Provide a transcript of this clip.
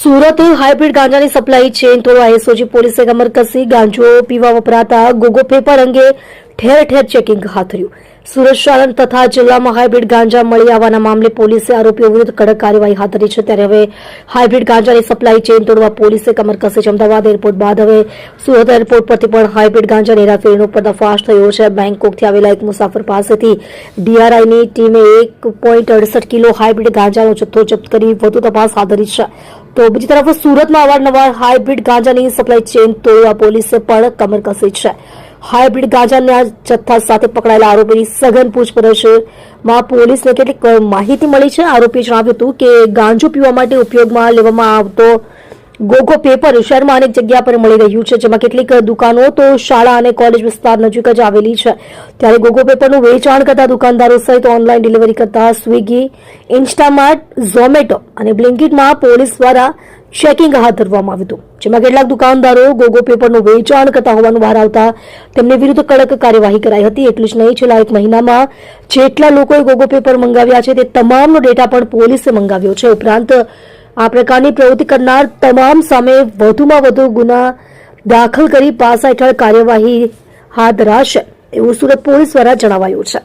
Surat hybrid ગાંજાની supply chain તોડવા SOG પોલીસે કમર કસી ગાંજો પીવા વપરાતા ગોગો પેપર અંગે ઠેર ઠેર ચેકિંગ હાથ ધર્યું. સુરત સાણંદ તથા જિલ્લામાં હાઇબ્રિડ ગાંજા મળી આવવાના મામલે પોલીસે આરોપીઓ વિરુદ્ધ કડક કાર્યવાહી હાથ ધરી છે. ત્યારે હવે હાઇબ્રિડ ગાંજાની સપ્લાય ચેન તોડવા પોલીસે કમર કસી છે અમદાવાદ એરપોર્ટ બાદ હવે સુરત એરપોર્ટ પરથી પણ હાઇબ્રિડ ગાંજાની હેરાફેરીનો પર્દાફાશ થયો છે. બેંકોકથી આવેલા એક મુસાફર પાસેથી ડીઆરઆઈની ટીમે એક પોઈન્ટ અડસઠ કિલો હાઇબ્રિડ ગાંજાનો જથ્થો જપ્ત કરી વધુ તપાસ હાથ ધરી છે. તો બીજી તરફ સુરતમાં અવારનવાર હાઇબ્રિડ ગાંજાની સપ્લાય ચેન તોડવા પોલીસે પણ કમર કસી છે. હાઇબ્રિડ ગાંજાના જથ્થા સાથે પકડાયેલા આરોપીની સઘન પૂછપરછમાં પોલીસને કેટલીક માહિતી મળી છે. આરોપીએ જણાવ્યું હતું કે ગાંજો પીવા માટે ઉપયોગમાં લેવામાં આવતો ગોગો પેપર શહેરમાં અનેક જગ્યા પર મળી રહ્યું છે, જેમાં કેટલીક દુકાનો તો શાળા અને કોલેજ વિસ્તાર નજીક જ આવેલી છે. ત્યારે ગોગો પેપરનું વેચાણ કરતા દુકાનદારો સહિત ઓનલાઈન ડિલિવરી કરતા સ્વિગી, ઇન્સ્ટામાર્ટ, ઝોમેટો અને બ્લિન્કિટમાં પોલીસ દ્વારા ચેકિંગ હાથ ધરવામાં આવ્યું હતું, જેમાં કેટલાક દુકાનદારો ગોગો પેપરનું વેચાણ કરતા હોવાનું બહાર આવતા તેમની વિરુદ્ધ કડક કાર્યવાહી કરાઈ હતી. એટલું જ નહીં, છેલ્લા એક મહિનામાં જેટલા લોકોએ ગોગો પેપર મંગાવ્યા છે, તે તમામનો ડેટા પણ પોલીસે મંગાવ્યો છે. ઉપરાંત આ પ્રકારની પ્રવૃત્તિ કરનાર તમામ સામે વધુમાં વધુ ગુના દાખલ કરી પાસા હેઠળ કાર્યવાહી હાથ ધરાશે, એવું સુરત પોલીસ દ્વારા જણાવાયું છે.